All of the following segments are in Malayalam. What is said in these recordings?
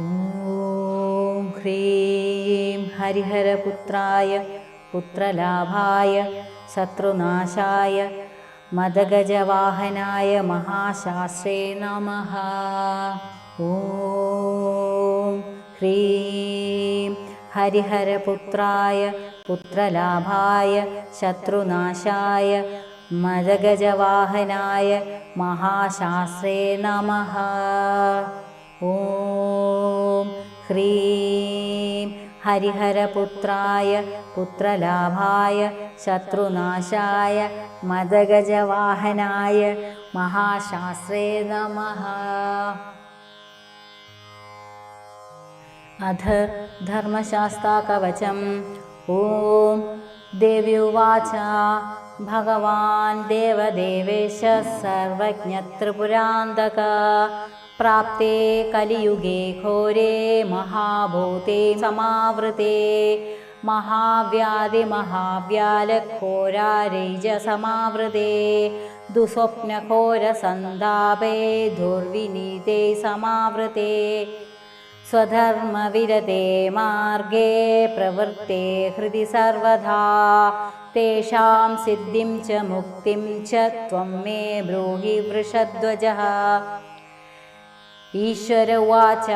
ॐ ह्रीं हरिहरपुत्राय पुत्रलाभाय शत्रुनाशाय मदगजवाहनाय महाशास्त्रे नमः ॐ ह्रीं हरिहरपुत्राय पुत्रलाभाय शत्रुनाशाय मदगजवाहनाय महाशास्त्रे नमः ॐ ह्रीं हरिहरपुत्राय पुत्रलाभाय शत्रुनाशाय मदगजवाहनाय महाशास्त्रे नमः। अथ धर्मशास्ताकवचम् ॐ देव्युवाच। भगवान् देवदेवेश सर्वज्ञत्रिपुरान्तक प्राप्ते कलियुगे घोरे महाभूते समावृते महाव्याधिमहाव्यालघोरारैजसमावृते दुःस्वप्नघोरसन्तापे दुर्विनीते समावृते स्वधर्मविरते मार्गे प्रवृत्ते हृदि सर्वदा तेषां सिद्धिं च मुक्तिं च त्वं मे ब्रूहि वृषध्वजः ईश्वर उवाच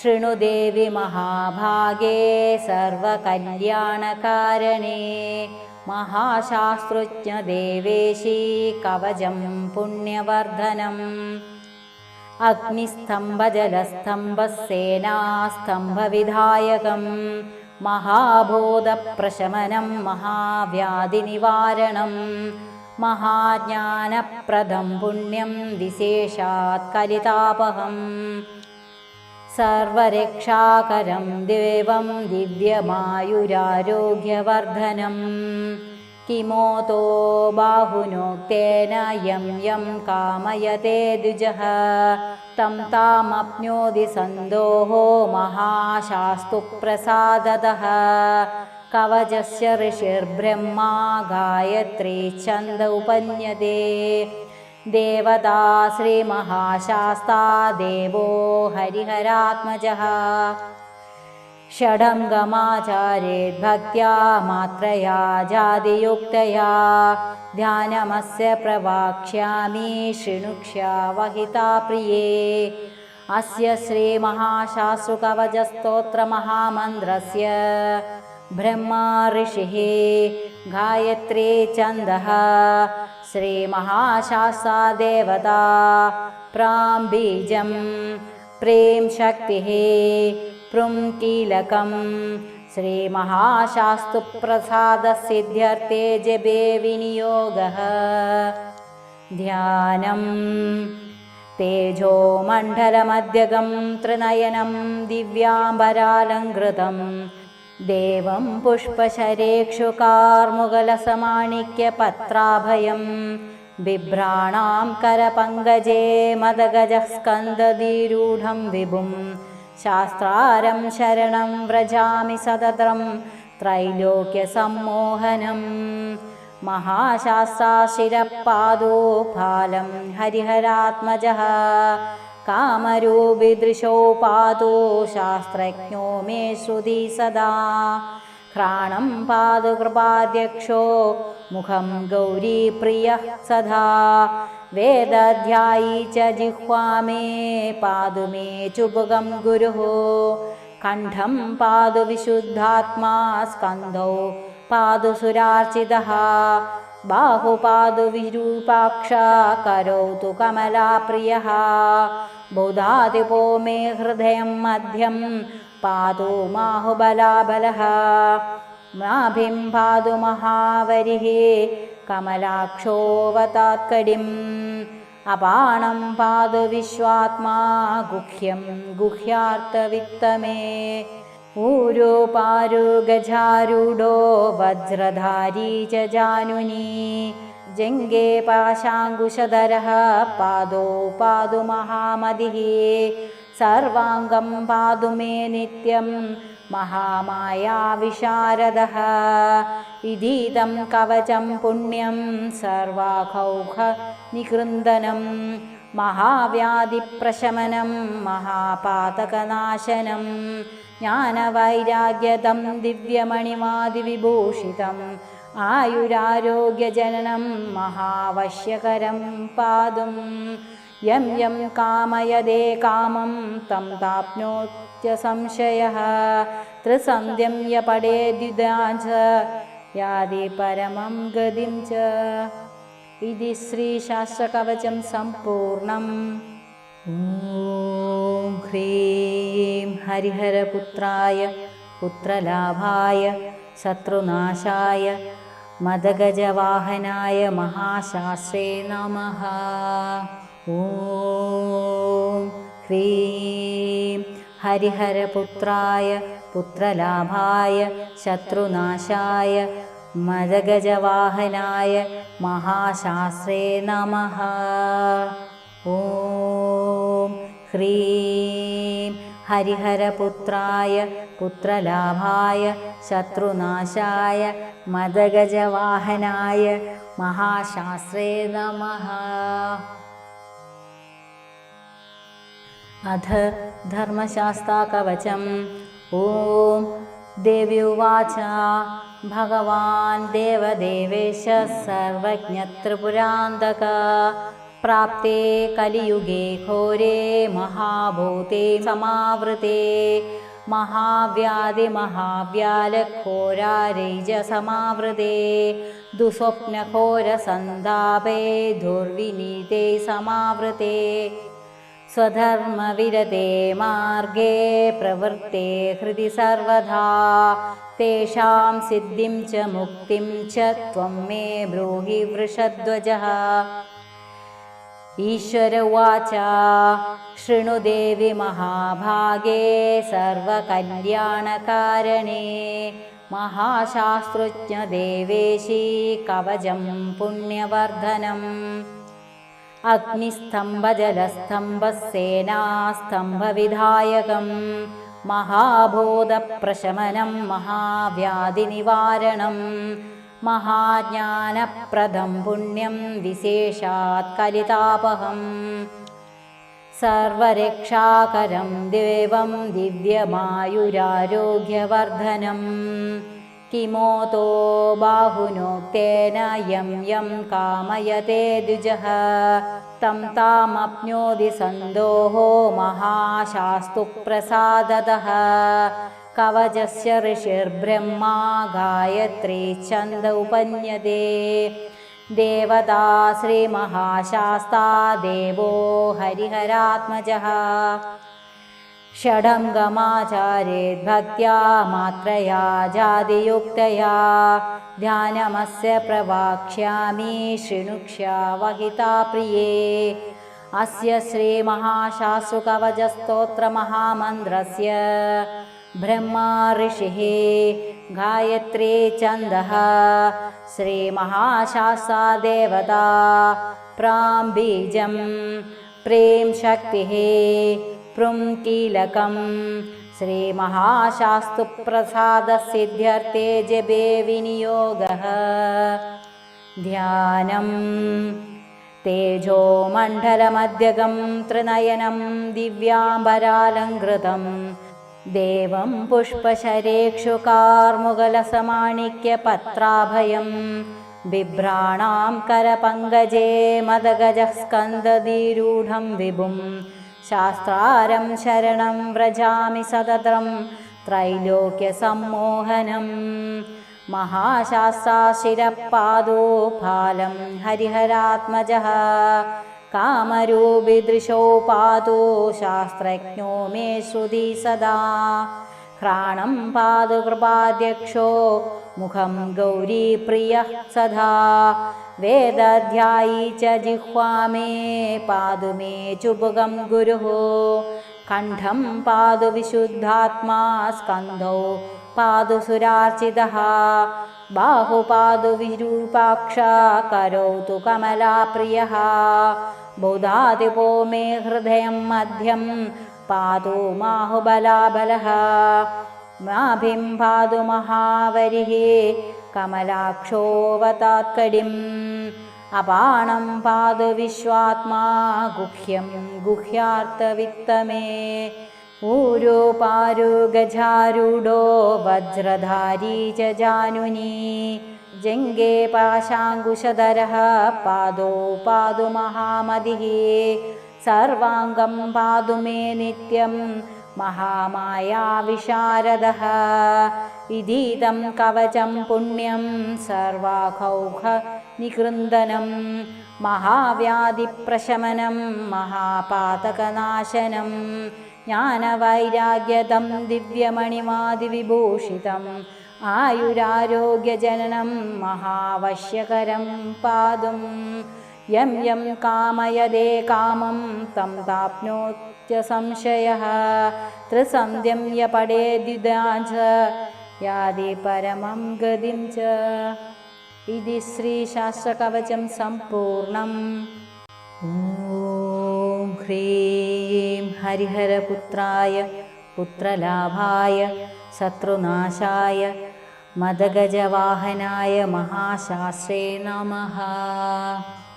शृणु देवि महाभागे सर्वकल्याणकारणे महाशास्त्रज्ञदेवेशी कवचं पुण्यवर्धनम् अग्निस्तम्भजलस्तम्भसेनास्तम्भविधायकं महाबोधप्रशमनं महाव्याधिनिवारणं महाज्ञानप्रदं पुण्यं विशेषात् कलितापहम् सर्वरक्षाकरं देवं दिव्यमायुरारोग्यवर्धनम् किमोतो बाहुनोक्तेन यं यं कामयते द्विजः। तं तामप्नोति सन्दोहो महाशास्तु प्रसादतः कवचस्य ऋषिर्ब्रह्मा गायत्री छन्द उपन्यते। देवता श्रीमहाशास्ता देवो हरिहरात्मजः। षडङ्गमाचारेद्भक्त्या मात्रया जातियुक्तया ध्यानमस्य प्रवाक्ष्यामि शृणुक्ष्या वहिता प्रिये। अस्य श्रीमहाशास्त्रुकवचस्तोत्रमहामन्त्रस्य ब्रह्मा ऋषिः गायत्री छन्दः श्रीमहाशास्ता देवता प्रां बीजं प्रें शक्तिः प्रुं कीलकं श्रीमहाशास्तुप्रसादसिद्ध्यर्थे जपे विनियोगः ध्यानं तेजोमण्डलमध्यगं त्रिनयनं दिव्याम्बरालङ्कृतं देवं पुष्पशरेक्षुकार्मुगलसमाणिक्यपत्राभयं बिभ्राणां करपङ्कजे मदगजः स्कन्ददीरूढं विभुं शास्त्रारं शरणं व्रजामि सततं त्रैलोक्यसम्मोहनं महाशास्त्राशिरपादो फालं हरिहरात्मजः कामरूपिदृशो पादो शास्त्रज्ञो मे श्रुति सदा घ्राणं पादु कृपाध्यक्षो मुखं गौरीप्रियः सदा वेदध्यायी च जिह्वा मे पादु मे चुबुगं गुरुः कण्ठं पादु विशुद्धात्मा स्कन्धौ पादु सुरार्चितः बाहुपादु विरूपाक्षा करोतु कमलाप्रियः बुधादिपो मे हृदयं मध्यं पादु बाहुबलाबलः नाभिं पादु महावरिः कमलाक्षोऽवतात्कडिम् अपाणं पादु विश्वात्मा गुह्यं गुह्यार्थवित्तमे ഊരോ പാരുഗജാരുഡോ വജ്രധാരീ ച ജാനുനി. ജംഗേ പാശാങ്കുശധര പാദോ പാതു മഹാമതി സർവാംഗം പാതു മേ നിത്യം മഹാമായാവിശാരദ വിധീതം കവചം പുണ്യം സർവാഖൗഹ നികൃന്ദനം മഹാവ്യാധിപ്രശമനം മഹാപാതകനാശനം. ജ്ഞാനവൈരാഗ്യതം ദിവ്യമണിമാതിവിഭൂഷിതം. ആയുരാരോഗ്യജനനം മഹാവശ്യകരം പാതും. യം യം കാമയതേ കാമം തം താപ്നോത്യ സംശയ ത്രിസന്ധ്യം യ പടേദ്യുദാഞ്ച യാതി പരമം ഗതിം ച. ഇതി ശ്രീശാസ്ത്രകവചം ഓം ഹ്രീം ഹരിഹരപുത്രായ പുത്രലാഭായ ശത്രുനാശായ മദഗജവാഹനായ മഹാശാസ്ത്രേ നമഃ. ഓം ഹ്രീം ഹരിഹരപുത്രായ പുത്രലാഭായ ശത്രുനാശായ മദഗജവാഹനായ മഹാശാസ്ത്രേ നമഃ. ഓം ह्रीं। हरिहरपुत्राय पुत्रलाभाय शत्रुनाशाय मदगजवाहनाय महाशास्त्रे नमः। अथ धर्मशास्त्राकवचम् ॐ देव्य उवाचा। भगवान् देवदेवेश सर्वज्ञान्तका കലിയുഗേ ഘോരേ മഹാഭൂതേ സമാവൃതേ മഹാവ്യാധിമഹാവ്യാലഘോരാരൈജ സമാവൃതേ ദുസ്വപ്നഘോരസന്താപേ ദുർവിനീതേ സമാവൃതേ സ്വധർമ്മവിരതേ മാർഗേ പ്രവൃത്തെ ഹൃദി സർവധാ തേഷാം സിദ്ധിം ച മുക്തിം ച ത്വം മേ ബ്രൂഹി വൃഷധ്വജः ഈശ്വര ഉവാച ശൃണു ദേവി മഹാഭാഗേ സർവകല്യാണകാരണേ. മഹാശാസ്ത്രജ്ഞദേവേശി കവചം പുണ്യവർദ്ധനം. അഗ്നിസ്തംഭജലസ്തംഭസേനാസ്തംഭവിധായകം. മഹാബോധപ്രശമനം മഹാവ്യാധിനിവാരണം. महाज्ञानप्रदं पुण्यं विशेषात् कलितापहम्। सर्वरक्षाकरं देवं दिव्यमायुरारोग्यवर्धनं। किमोतो बाहुनोक्तेन यं यं कामयते द्विजः। तं तामप्नो सन्दोहो महाशास्तु प्रसादतः कवचस्य ऋषिर्ब्रह्मा गायत्री छन्द उपन्यते देवता श्रीमहाशास्ता देवो हरिहरात्मजः। षडङ्गमाचार्ये भक्त्या मात्रया जातियुक्तया ध्यानमस्य प्रवाक्ष्यामि शृणुक्ष्या वहिता प्रिये। अस्य श्रीमहाशास्त्रकवचस्तोत्रमहामन्त्रस्य ब्रह्मा ऋषिः। गायत्री छन्दः श्रीमहाशास्ता देवता प्रां बीजं। प्रें शक्तिः। प्रुं कीलकं। श्रीमहाशास्तुप्रसादसिद्ध्यर्थे जपे विनियोगः। ध्यानं तेजोमण्डलमध्यगं त्रिनयनं दिव्याम्बरालङ्कृतं देवं पुष्पशरेक्षुकार्मुगलसमाणिक्यपत्राभयं बिभ्राणां करपङ्कजे मदगजः स्कन्ददीरूढं विभुं शास्त्रारं शरणं व्रजामि सततं त्रैलोक्यसम्मोहनं महाशास्त्राशिरपादो फालं हरिहरात्मजः कामरूपिदृशो पातु शास्त्रज्ञो मे श्रुति सदा ह्राणं पातु कृपाध्यक्षो मुखं गौरीप्रियः सदा वेदध्यायी च जिह्वा मे पादु मे चुबुगं गुरुः कण्ठं पादु विशुद्धात्मा स्कन्धौ पादु सुरार्चितः बाहुपादु विरूपाक्षा करोतु कमलाप्रियः ബോധാതിപോ മേ ഹൃദയം മധ്യം പാതു മാഹുബലാബലः നാഭിം പാതു മഹാവരിः കമലാക്ഷോവതാത്കടിം അപാണം പാതു വിശ്വാത്മാ ഗുഹ്യം ഗുഹ്യാർത്ഥവിക്തമേ ഊരോ പാരു ഗജാരൂഢോ വജ്രധാരീ ജാനുനി. ജംഗേ പാശാങ്കുശധരः പാദോ പാതു മഹാമതിः. സർവാംഗം പാതു മേ നിത്യം മഹാമായാ വിശാരദः. ഇതീതം കവചം പുണ്യം സർവാഘൗഘ നികൃന്ദനം മഹാവ്യാധിപ്രശമനം മഹാപാതകനാശനം. ജ്ഞാനവൈരാഗ്യതം ദിവ്യമണിമാതിവിഭൂഷിതം ആയുരാരോഗ്യജനനം മഹാവശ്യകരം പാദും. യം യം കാമയതേ കാമം തം താപ്നോത്യസംശയः. ത്രിസന്ധ്യം യ പടേദ്യുദാഞ്ച യാതി പരമം ഗതിം ച. ഇതി ശ്രീശാസ്ത്രകവചം സമ്പൂർണം. ഓം ഹ്രീം ഹരിഹരപുത്രായ പുത്രലാഭായ ശത്രുനാശായ മദഗജവാഹനായ മഹാശാസ്ത്രേ നമ.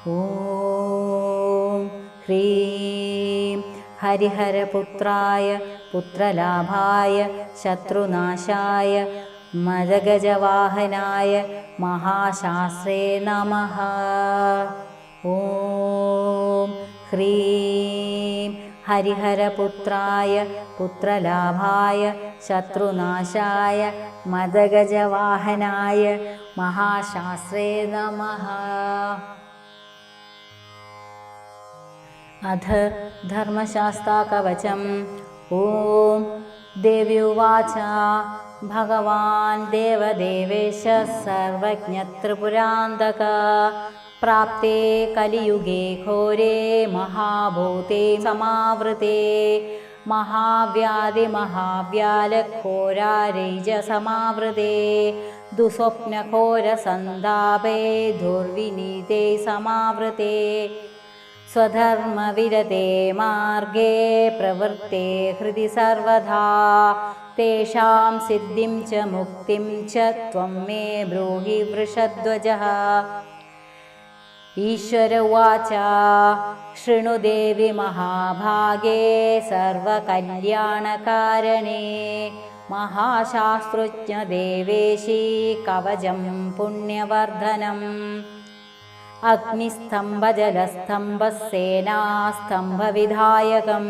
ഓം ഹ്രീം. ഹരിഹരപുത്രായ പുത്രലാഭായ ശത്രുനാശായ മദഗജവാഹനായ മഹാശാസ്ത്രേ നമ. ഓം ഹ്രീം. ഹരിഹരപുത്രായ പുത്രലാഭായ ശത്രുനാശായ മദഗജവാഹനായ മഹാശാസ്ത്രേ നമ. അധ ധർമ്മശാസ്താകവചം. ഓം ദേവ്യുവാച. ഭഗവാൻ ദേവദേവേശ സർവജ്ഞത്രിപുരാന്തക പ്രാപ്തേ കലിയുഗേ ഘോരേ മഹാഭൂതേ സമാവൃതേ മഹാവ്യാധി മഹാവ്യാലഘോരാരൈജ दुर्विनीते ദുസ്വപ്നഘോരസന്താപേ ദുർവിനീതേ സമാവൃതേ സ്വധർമ്മവിരതേ മാർഗേ പ്രവൃത്തെ ഹൃദി സർവധാ തേഷാം സിദ്ധിം ച മുക്തിം ച ത്വം മേ ഈശ്വര ഉവാച. ശൃണു ദേവി മഹാഭാഗേ സർവകല്യാണകാരണേ. മഹാശാസ്ത്രജ്ഞദേവേശി കവചം പുണ്യവർദ്ധനം. അഗ്നിസ്തംഭജലസ്തംഭസേനാസ്തംഭവിധായകം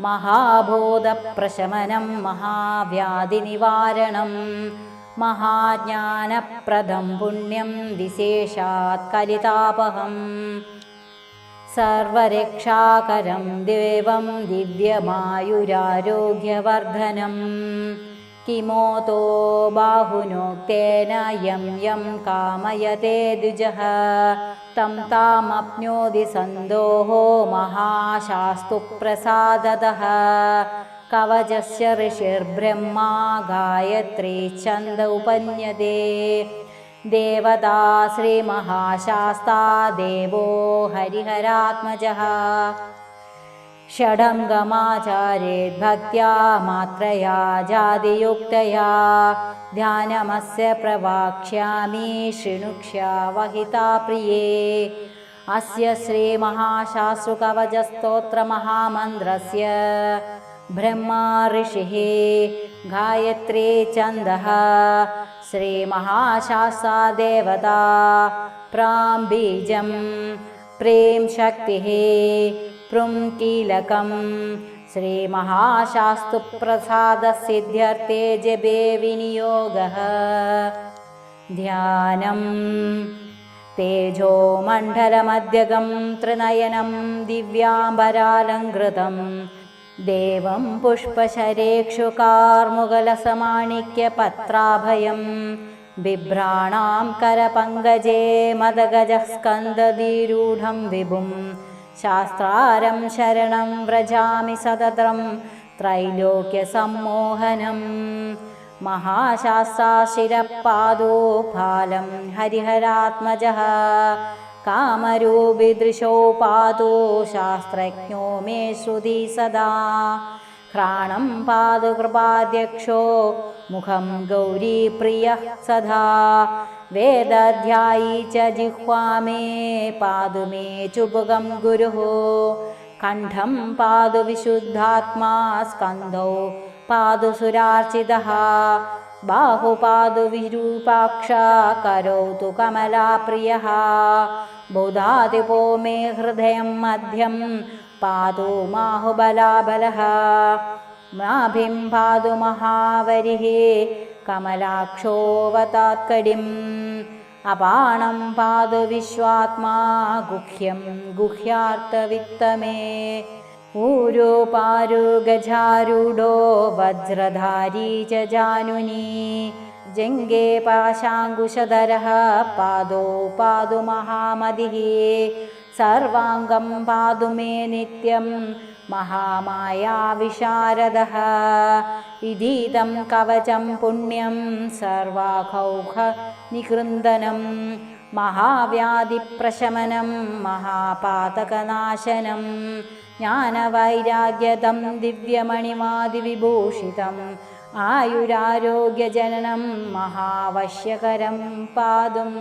മഹാബോധപ്രശമനം महाज्ञानप्रदं पुण्यं विशेषात् कलितापहम् सर्वरक्षाकरं देवं दिव्यमायुरारोग्यवर्धनं। किमोतो बाहुनोक्तेन यं यं कामयते द्विजः। तं तामप्नोति सन्दोहो महाशास्तु प्रसादतः कवचस्य ऋषिर्ब्रह्मा गायत्री छन्द उपन्यते। देवता श्रीमहाशास्ता देवो हरिहरात्मजः। षडङ्गमाचार्ये भक्त्या मात्रया जातियुक्तया ध्यानमस्य प्रवाक्ष्यामि शृणुक्ष्या वहिता प्रिये। अस्य श्रीमहाशास्त्रकवचस्तोत्रमहामन्त्रस्य ब्रह्मा ऋषिः गायत्री छन्दः श्रीमहाशास्ता देवता प्रां बीजं प्रें शक्तिः प्रुं कीलकं श्रीमहाशास्तुप्रसादसिद्ध्यर्थे जपे विनियोगः। ध्यानं तेजोमण्डलमध्यगं त्रिनयनं दिव्याम्बरालङ्कृतं देवं पुष्पशरेक्षुकार्मुगलसमाणिक्यपत्राभयं बिभ्राणां करपङ्कजे मदगजः स्कन्ददीरूढं विभुं शास्त्रारं शरणं व्रजामि सततं त्रैलोक्यसम्मोहनं महाशास्त्राशिरपादो फालं हरिहरात्मजः കാമരൂപിദൃശോ പാതു ശാസ്ത്രജ്ഞോ മേ ശ്രുതി സദാ. ഘ്രാണം പാതു കൃപാധ്യക്ഷോ മുഖം ഗൗരീപ്രിയ സദാ. വേദാധ്യായി ച ജിഹ്വാമേ പാതു മേ ചുപുകം ഗുരുഃ. കണ്ഠം പാതു വിശുദ്ധാത്മാ സ്കന്ധോ പാതു സുരാർച്ചിത. ബാഹുപാതു വിരൂപാക്ഷ കരോതു കമലാപ്രിയ ബോധാതിപോ മേ ഹൃദയം മധ്യം പാതു മാഹുബലാബലः നാഭിം പാതു മഹാവരിः കമലാക്ഷോവതാത്കടിം അപാണം പാതു വിശ്വാത്മാ ഗുഹ്യം ഗുഹ്യാർത്ഥവിത്തമേ. ഊരോ പാരു ഗജാരൂഢോ വജ്രധാരീ ച ജാനുനി. ജംഗേ പാശാങ്കുശധരः പാദോ പാതു മഹാമതിः സർവാംഗം പാതു മേ നിത്യം महामायाविशारदः इदीदं कवचं पुण्यं सर्वाघौघनिकृन्दनं महाव्याधिप्रशमनं महापातकनाशनं ज्ञानवैराग्यदं दिव्यमणिमादिविभूषितम् आयुरारोग्यजननं महावश्यकरं पादुं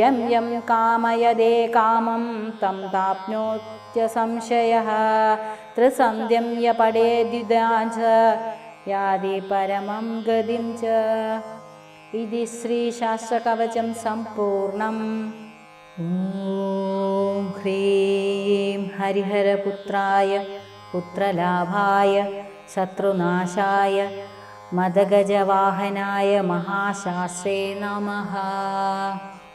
यं यं कामयदे कामं तं ताप्नोत्यसंशयः त्रिसन्ध्यं य पडेद्युदाञ्च यादि परमं गतिं च इति श्रीशास्त्रकवचं सम्पूर्णम् ॐ ह्रीं हरिहरपुत्राय पुत्रलाभाय शत्रुनाशाय മദഗജവാഹനായ മഹാശാസ്ത്രേ നമ.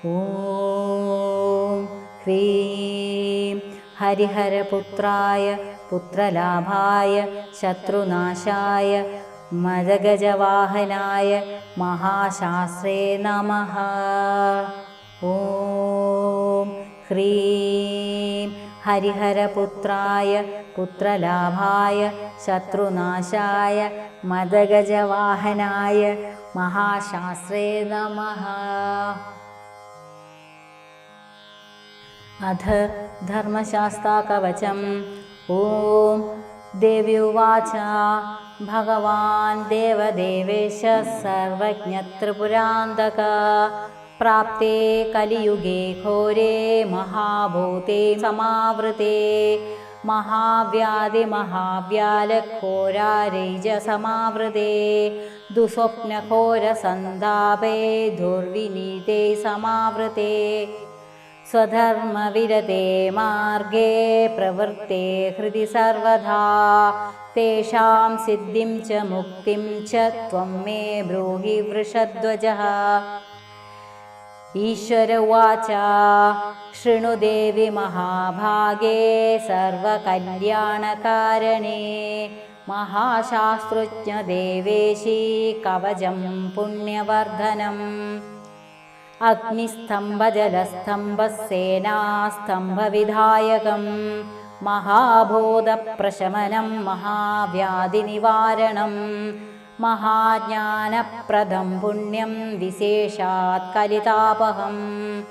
ഓം ഹ്രീം. ഹരിഹരപുത്രായ പുത്രലാഭായ ശത്രുനാശായ മദഗജവാഹനായ മഹാശാസ്ത്രേ നമ. ഓം ഹ്രീം. हरिहरपुत्राय पुत्रलाभाय शत्रुनाशाय मदगजवाहनाय महाशास्त्रे नमः। अथ धर्मशास्ताकवचम् ॐ देवी उवाच। भगवान् देवदेवेश सर्वज्ञत्रिपुरान्तक प्राप्ते कलियुगे घोरे महाभूते समावृते महाव्याधिमहाव्यालघोरारैजसमावृते दुःस्वप्नघोरसन्तापे दुर्विनीते समावृते स्वधर्मविरते मार्गे प्रवृत्ते हृदि सर्वदा तेषां सिद्धिं च मुक्तिं च त्वं मे ब्रूहि वृषध्वजः ഈശ്വര ഉവാച ശൃണുദേവി മഹാഭാഗേ സർവകല്യാണകാരണേ. മഹാശാസ്ത്രജ്ഞ ദേവേശി കവചം പുണ്യവർദ്ധനം. അഗ്നിസ്തംഭജലസ്തംഭസേനാസ്തംഭവിധായകം. മഹാഭൂതപ്രശമനം മഹാവ്യാധിനിവാരണം. महाज्ञानप्रदं पुण्यं विशेषात् कलितापहम्।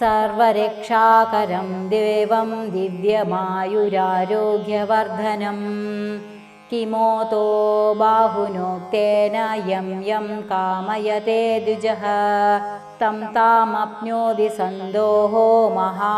सर्वरक्षाकरं देवं दिव्यमायुरारोग्यवर्धनम् किमोतो बाहुनोक्तेन यं यं कामयते द्विजः। तं तामप्नोति सन्दोहो महा